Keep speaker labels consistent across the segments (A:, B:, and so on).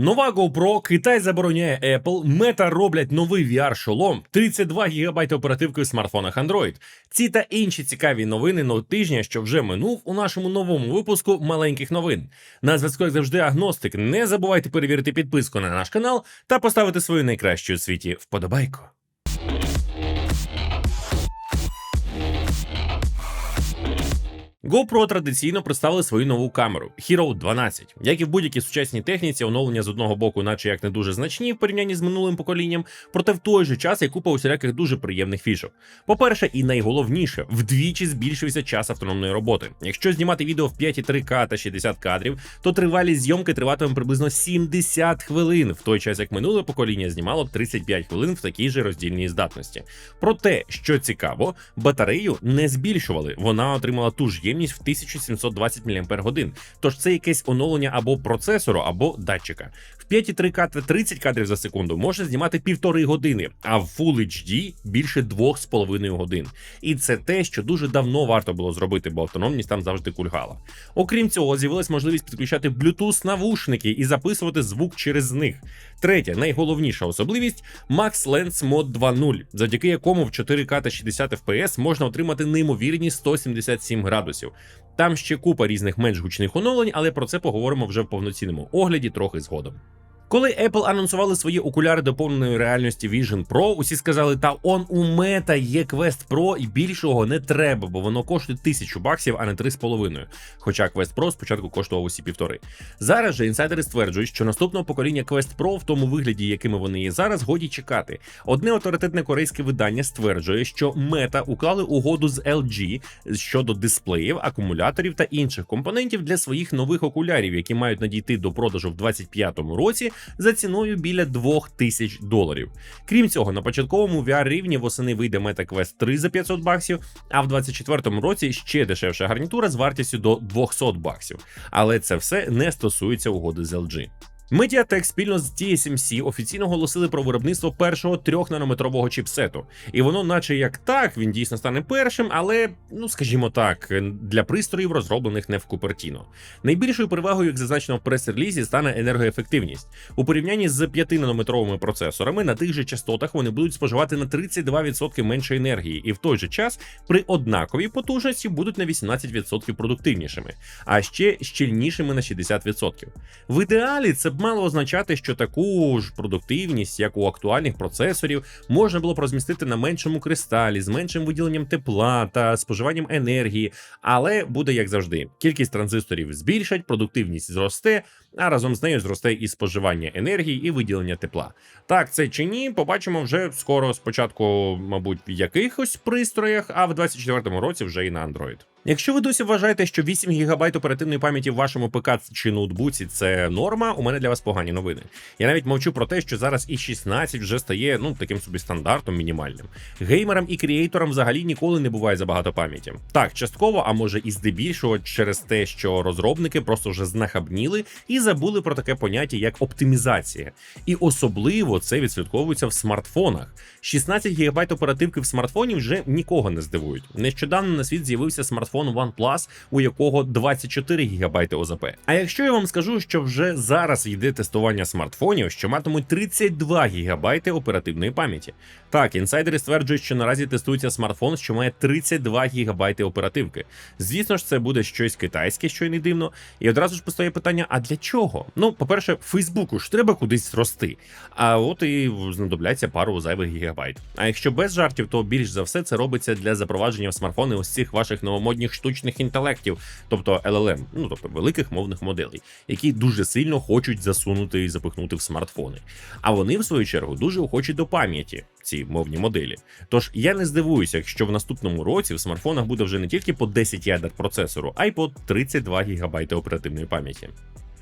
A: Нова GoPro, Китай забороняє Apple, Meta роблять новий VR-шолом, 32 ГБ оперативки в смартфонах Android. Ці та інші цікаві новини но тижня, що вже минув у нашому новому випуску маленьких новин. На зв'язку як завжди агностик. Не забувайте перевірити підписку на наш канал та поставити свою найкращу у світі вподобайку. GoPro традиційно представили свою нову камеру Hero 12. Як і в будь-якій сучасній техніці, оновлення з одного боку, наче як не дуже значні в порівнянні з минулим поколінням, проте в той же час є купа усіляких дуже приємних фішок. По-перше, і найголовніше, вдвічі збільшився час автономної роботи. Якщо знімати відео в 5,3К та 60 кадрів, то тривалість зйомки триватиме приблизно 70 хвилин, в той час як минуле покоління знімало б 35 хвилин в такій же роздільній здатності. Проте, що цікаво, батарею не збільшували. Вона отримала ту ж ємність в 1720 мАч. Тож це якесь оновлення або процесору, або датчика. В 5,3К та 30 кадрів за секунду можна знімати півтори години, а в Full HD більше 2,5 годин. І це те, що дуже давно варто було зробити, бо автономність там завжди кульгала. Окрім цього, з'явилась можливість підключати Bluetooth навушники і записувати звук через них. Третя, найголовніша особливість Max Lens Mod 2.0, завдяки якому в 4К та 60 FPS можна отримати неймовірні 177 градусів. Там ще купа різних менш гучних оновлень, але про це поговоримо вже в повноцінному огляді трохи згодом. Коли Apple анонсували свої окуляри доповненої реальності Vision Pro, усі сказали, та он у Meta є Quest Pro і більшого не треба, бо воно коштує тисячу баксів, а не три з половиною. Хоча Quest Pro спочатку коштував усі півтори. Зараз же інсайдери стверджують, що наступного покоління Quest Pro в тому вигляді, якими вони є зараз, годі чекати. Одне авторитетне корейське видання стверджує, що Meta уклали угоду з LG щодо дисплеїв, акумуляторів та інших компонентів для своїх нових окулярів, які мають надійти до продажу в 2025 році за ціною біля 2000 доларів. Крім цього, на початковому VR рівні восени вийде Meta Quest 3 за 500 баксів, а в 2024 році ще дешевша гарнітура з вартістю до 200 баксів. Але це все не стосується угоди з LG. Mediatek спільно з TSMC офіційно оголосили про виробництво першого 3-нанометрового чіпсету. І воно, наче як так, він дійсно стане першим, але, ну скажімо так, для пристроїв, розроблених не в Купертіно. Найбільшою перевагою, як зазначено в прес-релізі, стане енергоефективність. У порівнянні з 5-нанометровими процесорами на тих же частотах вони будуть споживати на 32% менше енергії, і в той же час при однаковій потужності будуть на 18% продуктивнішими, а ще щільнішими на 60%. В ідеалі це мало означати, що таку ж продуктивність, як у актуальних процесорів, можна було б розмістити на меншому кристалі з меншим виділенням тепла та споживанням енергії, але буде як завжди: кількість транзисторів збільшать, продуктивність зросте, а разом з нею зросте і споживання енергії, і виділення тепла. Так, це чи ні, побачимо вже скоро. Спочатку, мабуть, в якихось пристроях, а в 24-му році вже і на Android. Якщо ви досі вважаєте, що 8 ГБ оперативної пам'яті в вашому ПК чи ноутбуці це норма, у мене для вас погані новини. Я навіть мовчу про те, що зараз і 16 вже стає ну таким собі стандартом мінімальним. Геймерам і кріейторам взагалі ніколи не буває забагато пам'яті. Так, частково, а може і здебільшого, через те, що розробники просто вже знахабніли і забули про таке поняття як оптимізація. І особливо це відслідковується в смартфонах. 16 ГБ оперативки в смартфоні вже нікого не здивують. Нещодавно на світ з'явився смартфон OnePlus, у якого 24 ГБ ОЗП. А якщо я вам скажу, що вже зараз йде тестування смартфонів, що матимуть 32 ГБ оперативної пам'яті. Так, інсайдери стверджують, що наразі тестується смартфон, що має 32 ГБ оперативки. Звісно ж, це буде щось китайське, що й не дивно. І одразу ж постає питання: а для чого? Ну, по-перше, Фейсбуку ж треба кудись рости. А от і знадобляться пару зайвих гігабайт. А якщо без жартів, то більш за все це робиться для запровадження в смартфони ось цих ваших новомодних штучних інтелектів, тобто LLM, ну тобто великих мовних моделей, які дуже сильно хочуть засунути і запихнути в смартфони. А вони, в свою чергу, дуже охочі до пам'яті. Ці мовні моделі. Тож я не здивуюся, якщо в наступному році в смартфонах буде вже не тільки по 10 ядер процесору, а й по 32 ГБ оперативної пам'яті.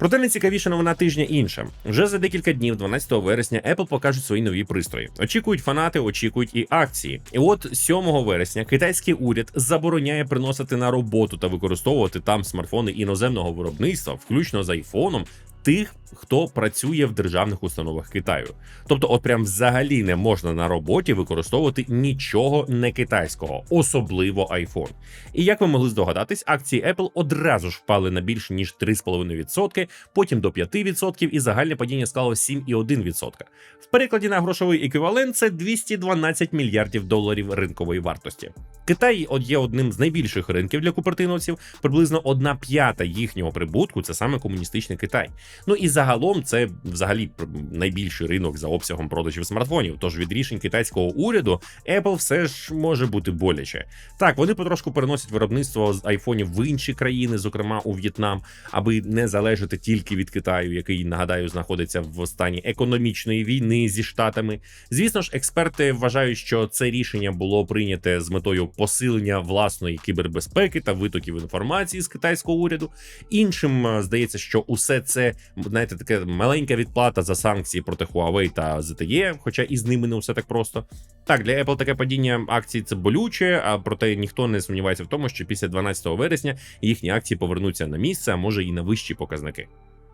A: Проте найцікавіша новина тижня інша. Вже за декілька днів, 12 вересня, Apple покажуть свої нові пристрої. Очікують фанати, очікують і акції. І от 7 вересня китайський уряд забороняє приносити на роботу та використовувати там смартфони іноземного виробництва, включно з айфоном. Тих, хто працює в державних установах Китаю. Тобто, от прям взагалі не можна на роботі використовувати нічого не китайського, особливо iPhone. І як ви могли здогадатись, акції Apple одразу ж впали на більше ніж 3,5%, потім до 5% і загальне падіння склало 7,1%. В перекладі на грошовий еквівалент це 212 мільярдів доларів ринкової вартості. Китай от є одним з найбільших ринків для купертиновців, приблизно одна п'ята їхнього прибутку це саме комуністичний Китай. Ну і загалом це взагалі найбільший ринок за обсягом продажів смартфонів. Тож від рішень китайського уряду Apple все ж може бути боляче. Так, вони потрошку переносять виробництво з айфонів в інші країни, зокрема у В'єтнам, аби не залежати тільки від Китаю, який нагадаю знаходиться в стані економічної війни зі штатами. Звісно ж, експерти вважають, що це рішення було прийняте з метою посилення власної кібербезпеки та витоків інформації з китайського уряду. Іншим е, здається, що усе це знаєте, таке маленька відплата за санкції проти Huawei та ZTE, хоча і з ними не все так просто. Так, для Apple таке падіння акцій це болюче, а проте ніхто не сумнівається в тому, що після 12 вересня їхні акції повернуться на місце, а може і на вищі показники.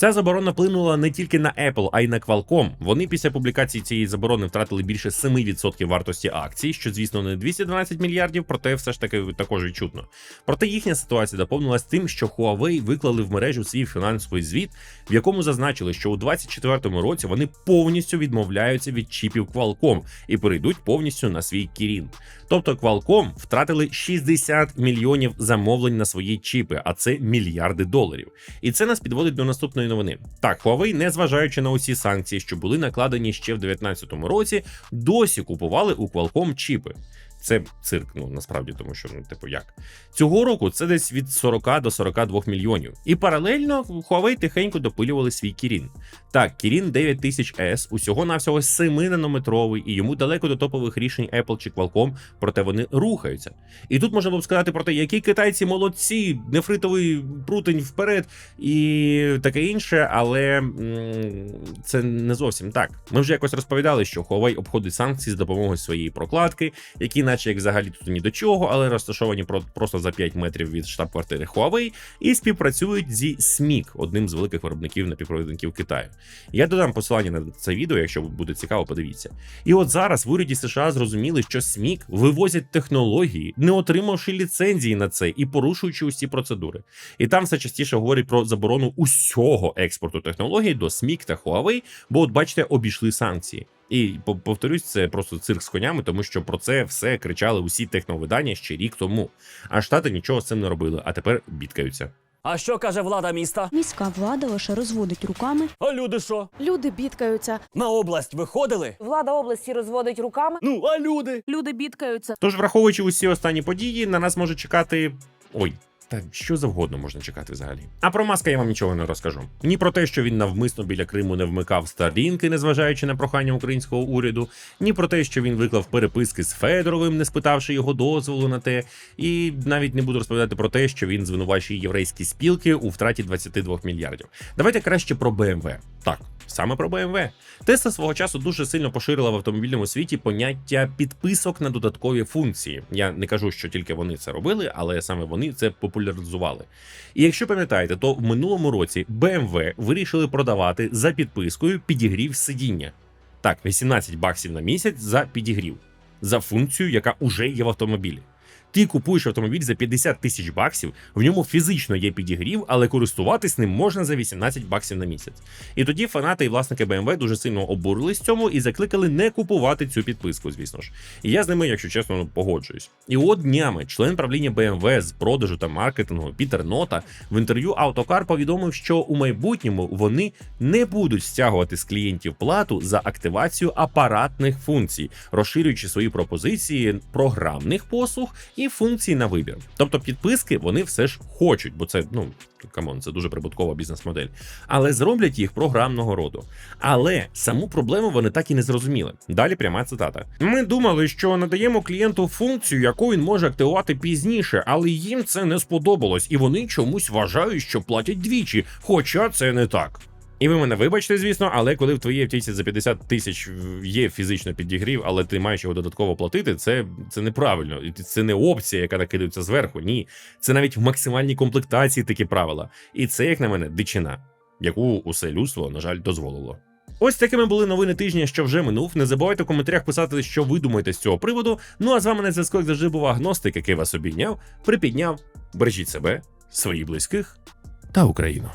A: Ця заборона вплинула не тільки на Apple, а й на Qualcomm. Вони після публікації цієї заборони втратили більше 7% вартості акцій, що, звісно, не 212 мільярдів, проте все ж таки також відчутно. Проте їхня ситуація доповнилась тим, що Huawei виклали в мережу свій фінансовий звіт, в якому зазначили, що у 2024 році вони повністю відмовляються від чіпів Qualcomm і перейдуть повністю на свій Kirin. Тобто Qualcomm втратили 60 мільйонів замовлень на свої чіпи, а це мільярди доларів. І це нас підводить до наступної новини. Так, Huawei, незважаючи на усі санкції, що були накладені ще в 2019 році, досі купували у Qualcomm чіпи. Це цирк, ну насправді, тому що ну, типу, як цього року це десь від 40 до 42 мільйонів. І паралельно Huawei тихенько допилювали свій Kirin. Так, Kirin 9000S усього навсього 7-нанометровий, і йому далеко до топових рішень Apple чи Qualcomm, проте вони рухаються. І тут можна було б сказати про те, які китайці молодці, нефритовий прутень вперед і таке інше, але м це не зовсім так. Ми вже якось розповідали, що Huawei обходить санкції з допомогою своєї прокладки, які, наче як взагалі тут ні до чого, але розташовані просто за 5 метрів від штаб-квартири Huawei, і співпрацюють зі SMIC, одним з великих виробників напівпровідників Китаю. Я додам посилання на це відео, якщо буде цікаво, подивіться. І от зараз в уряді США зрозуміли, що СМІК вивозять технології, не отримавши ліцензії на це і порушуючи усі процедури. І там все частіше говорять про заборону усього експорту технологій до СМІК та Huawei, бо, от бачите, обійшли санкції. І повторюсь, це просто цирк з конями, тому що про це все кричали усі техновидання ще рік тому. А штати нічого з цим не робили, а тепер бідкаються.
B: А що каже влада міста?
C: Міська влада лише розводить руками.
B: А люди що?
D: Люди бідкаються.
B: На область виходили?
D: Влада області розводить руками.
B: Ну, а люди?
D: Люди бідкаються.
A: Тож, враховуючи усі останні події, на нас може чекати. Ой. Та що завгодно можна чекати взагалі. А про маска я вам нічого не розкажу. Ні про те, що він навмисно біля Криму не вмикав старінки, незважаючи на прохання українського уряду, ні про те, що він виклав переписки з Федоровим, не спитавши його дозволу на те, і навіть не буду розповідати про те, що він звинувачує єврейські спілки у втраті 22 мільярдів. Давайте краще про БМВ. Так, саме про BMW. Тесла свого часу дуже сильно поширила в автомобільному світі поняття підписок на додаткові функції. Я не кажу, що тільки вони це робили, але саме вони це популяризували. І якщо пам'ятаєте, то в минулому році BMW вирішили продавати за підпискою підігрів сидіння. Так, 18 баксів на місяць за підігрів, за функцію, яка уже є в автомобілі. Ти купуєш автомобіль за 50 тисяч баксів, в ньому фізично є підігрів, але користуватись ним можна за 18 баксів на місяць. І тоді фанати і власники BMW дуже сильно обурились цьому і закликали не купувати цю підписку, звісно ж. І я з ними, якщо чесно, погоджуюсь. І от днями член правління BMW з продажу та маркетингу Пітер Нота в інтерв'ю Автокар повідомив, що у майбутньому вони не будуть стягувати з клієнтів плату за активацію апаратних функцій, розширюючи свої пропозиції програмних послуг і функції на вибір. Тобто підписки вони все ж хочуть, бо це ну камон, це дуже прибуткова бізнес-модель. Але зроблять їх програмного роду. Але саму проблему вони так і не зрозуміли. Далі пряма цитата: ми думали, що надаємо клієнту функцію, яку він може активувати пізніше, але їм це не сподобалось, і вони чомусь вважають, що платять двічі, хоча це не так. І ви мене вибачте, звісно, але коли в твоїй автівці за 50 тисяч є фізично підігрів, але ти маєш його додатково платити, це це неправильно. Це не опція, яка накидається зверху. Ні, це навіть в максимальній комплектації такі правила. І це, як на мене, дичина. яку усе людство, на жаль, дозволило. Ось такими були новини тижня, що вже минув. Не забувайте в коментарях писати, що ви думаєте з цього приводу. Ну а з вами на зв'язку як завжди був агностик, який вас обійняв, припідняв. Бережіть себе, своїх близьких та Україну.